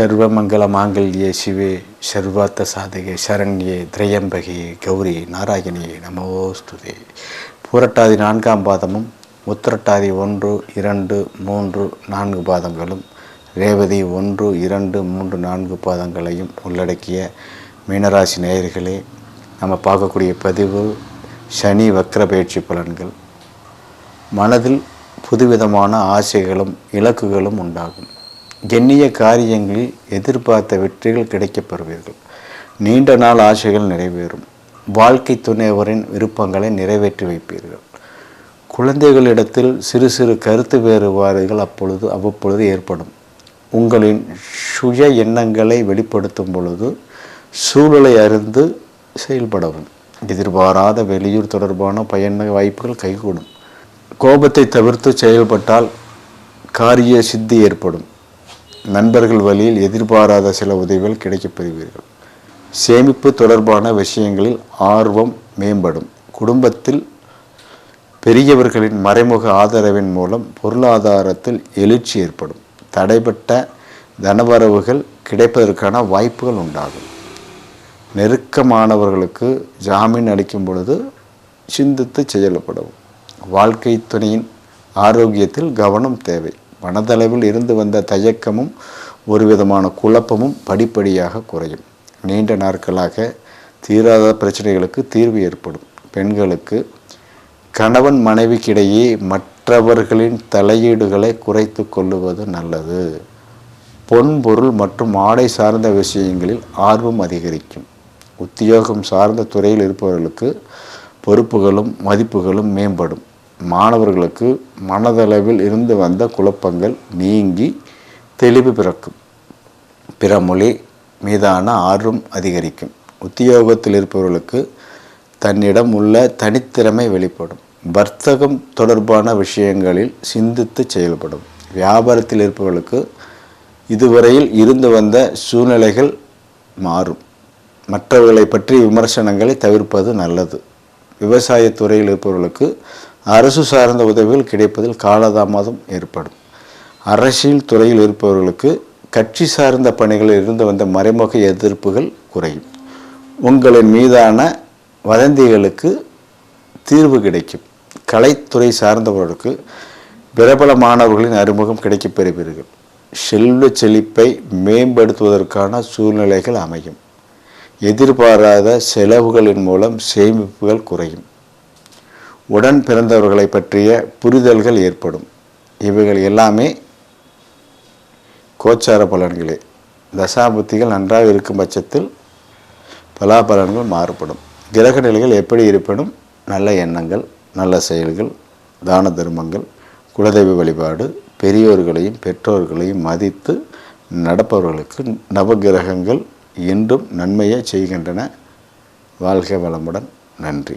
சர்வமங்கல மாங்கல்யே சிவே சர்வார்த்த சாதகே சரண்யே திரையம்பகே கௌரி நாராயணியே நமோஸ்துதே பூரட்டாதி நான்காம் பாதமும் உத்திரட்டாதி ஒன்று இரண்டு மூன்று நான்கு பாதங்களும் ரேவதி ஒன்று இரண்டு மூன்று நான்கு பாதங்களையும் உள்ளடக்கிய மீனராசி நேயர்களே நம்ம பார்க்கக்கூடிய பதிவு சனி வக்ர பயிற்சி பலன்கள். மனதில் புதுவிதமான ஆசைகளும் இலக்குகளும் உண்டாகும். எண்ணிய காரியங்களில் எதிர்பார்த்த வெற்றிகள் கிடைக்கப் பெறுவீர்கள். நீண்ட நாள் ஆசைகள் நிறைவேறும். வாழ்க்கை துணைவரின் விருப்பங்களை நிறைவேற்றி வைப்பீர்கள். குழந்தைகளிடத்தில் சிறு சிறு கருத்து வேறுபாடுகள் அப்பொழுது அவ்வப்பொழுது ஏற்படும். உங்களின் சுய எண்ணங்களை வெளிப்படுத்தும் பொழுது சூழலை அறிந்து செயல்படவும். எதிர்பாராத வெளியூர் தொடர்பான பயண வாய்ப்புகள் கைகூடும். கோபத்தை தவிர்த்து செயல்பட்டால் காரிய சித்தி ஏற்படும். நண்பர்கள் வழியில் எதிர்பாராத சில உதவிகள் கிடைக்கப் பெறுவீர்கள் சேமிப்பு தொடர்பான விஷயங்களில் ஆர்வம் மேம்படும். குடும்பத்தில் பெரியவர்களின் மறைமுக ஆதரவின் மூலம் பொருளாதாரத்தில் எழுச்சி ஏற்படும். தடைப்பட்ட தனவரவுகள் கிடைப்பதற்கான வாய்ப்புகள் உண்டாகும். நெருக்கமானவர்களுக்கு ஜாமீன் அளிக்கும் பொழுது சிந்தித்து செயல்படும் வாழ்க்கை துணையின் ஆரோக்கியத்தில் கவனம் தேவை. மனதளவில் இருந்து வந்த தயக்கமும் ஒரு விதமான குழப்பமும் படிப்படியாக குறையும். நீண்ட நாட்களாக தீராத பிரச்சனைகளுக்கு தீர்வு ஏற்படும். பெண்களுக்கு கணவன் மனைவிக்கிடையே மற்றவர்களின் தலையீடுகளை குறைத்து கொள்ளுவது நல்லது. பொன் பொருள் மற்றும் ஆடை சார்ந்த விஷயங்களில் ஆர்வம் அதிகரிக்கும். உத்தியோகம் சார்ந்த துறையில் இருப்பவர்களுக்கு பொறுப்புகளும் மதிப்புகளும் மேம்படும். மாணவர்களுக்கு மனதளவில் இருந்து வந்த குழப்பங்கள் நீங்கி தெளிவு பிறக்கும். பிற மொழி மீதான ஆர்வம் அதிகரிக்கும். உத்தியோகத்தில் இருப்பவர்களுக்கு தன்னிடம் உள்ள தனித்திறமை வெளிப்படும். வர்த்தகம் தொடர்பான விஷயங்களில் சிந்தித்து செயல்படும். வியாபாரத்தில் இருப்பவர்களுக்கு இதுவரையில் இருந்து வந்த சூழ்நிலைகள் மாறும். மற்றவர்களை பற்றி விமர்சனங்களை தவிர்ப்பது நல்லது. விவசாயத்துறையில் இருப்பவர்களுக்கு அரசு சார்ந்த உதவிகள் கிடைப்பதில் காலதாமதம் ஏற்படும். அரசியல் துறையில் இருப்பவர்களுக்கு கட்சி சார்ந்த பணிகளில் இருந்து வந்த மறைமுக எதிர்ப்புகள் குறையும். உங்களின் மீதான வதந்திகளுக்கு தீர்வு கிடைக்கும். கலைத்துறை சார்ந்தவர்களுக்கு பிரபலமானவர்களின் அறிமுகம் கிடைக்கப் பெறுவீர்கள். செல்வ செழிப்பை மேம்படுத்துவதற்கான சூழ்நிலைகள் அமையும். எதிர்பாராத செலவுகளின் மூலம் சேமிப்புகள் குறையும். உடன் பிறந்தவர்களை பற்றிய புரிதல்கள் ஏற்படும். இவைகள் எல்லாமே கோச்சார பலன்களே. தசாபுத்திகள் நன்றாக இருக்கும் பட்சத்தில் பலாபலன்கள் மாறுபடும். கிரக நிலைகள் எப்படி இருப்பினும் நல்ல எண்ணங்கள் நல்ல செயல்கள் தான தர்மங்கள் குலதெய்வ வழிபாடு பெரியோர்களையும் பெற்றோர்களையும் மதித்து நடப்பவர்களுக்கு நவகிரகங்கள் என்றும் நன்மையை செய்கின்றன. வாழ்க வளமுடன். நன்றி.